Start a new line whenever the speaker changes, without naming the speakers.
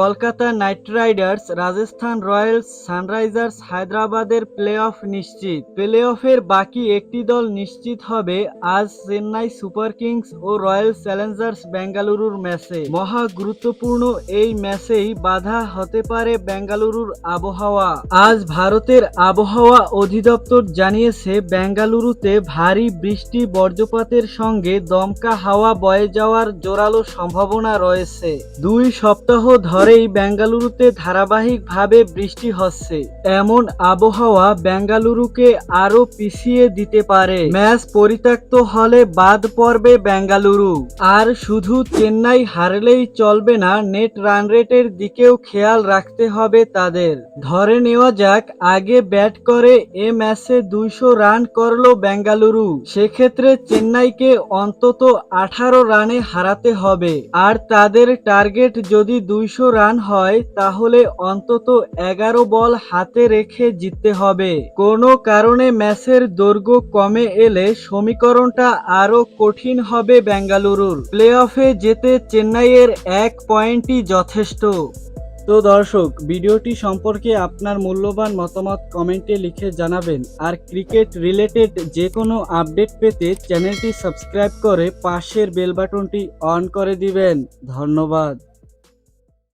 Kolkata knight riders, Rajasthan royals, sunrisers, হায়দ্রাবাদের play of নিশ্চিত। Play অফের বাকি একটি দল নিশ্চিত হবে আজ চেন্নাই সুপার কিংস ও রয়্যাল চ্যালেঞ্জার্স বেঙ্গালুরুর ম্যাচে। মহা গুরুত্বপূর্ণ এই ম্যাচেই বাধা হতে পারে বেঙ্গালুরুর আবহাওয়া। আজ ভারতের আবহাওয়া অধিদপ্তর জানিয়েছে, বেঙ্গালুরুতে ভারী বৃষ্টি বজ্রপাতের সঙ্গে দমকা হাওয়া বয়ে যাওয়ার জোরালো সম্ভাবনা রয়েছে। দুই সপ্তাহ ধরেই বেঙ্গালুরুতে ধারাবাহিকভাবে বৃষ্টি হচ্ছে। এমন আবহাওয়া বেঙ্গালুরুকে আরও পিছিয়ে দিতে পারে। ম্যাচ পরিত্যক্ত হলে বাদ পড়বে বেঙ্গালুরু। আর শুধু চেন্নাই হারলেই চলবে না, নেট রান রেটের দিকেও খেয়াল রাখতে হবে তাদের। ধরে নেওয়া যাক, আগে ব্যাট করে এ ম্যাচে দুইশো রান করল বেঙ্গালুরু। সেক্ষেত্রে চেন্নাইকে অন্তত আঠারো রানে হারাতে হবে। আর তাদের টার্গেট যদি দুইশো রান হয়, তাহলে অন্তত এগারো বল হাতে রেখে জিততে হবে। কোনো কারণে ম্যাচের দৈর্ঘ্য কমে এলে সমীকরণটা আরও কঠিন হবে বেঙ্গালুরুর। প্লে অফে যেতে চেন্নাইয়ের এক পয়েন্টই যথেষ্ট। তো দর্শক, ভিডিওটি সম্পর্কে আপনার মূল্যবান মতামত কমেন্টে লিখে জানাবেন। আর ক্রিকেট রিলেটেড যে কোনো আপডেট পেতে চ্যানেলটি সাবস্ক্রাইব করে পাশের বেল বাটনটি অন করে দিবেন। ধন্যবাদ।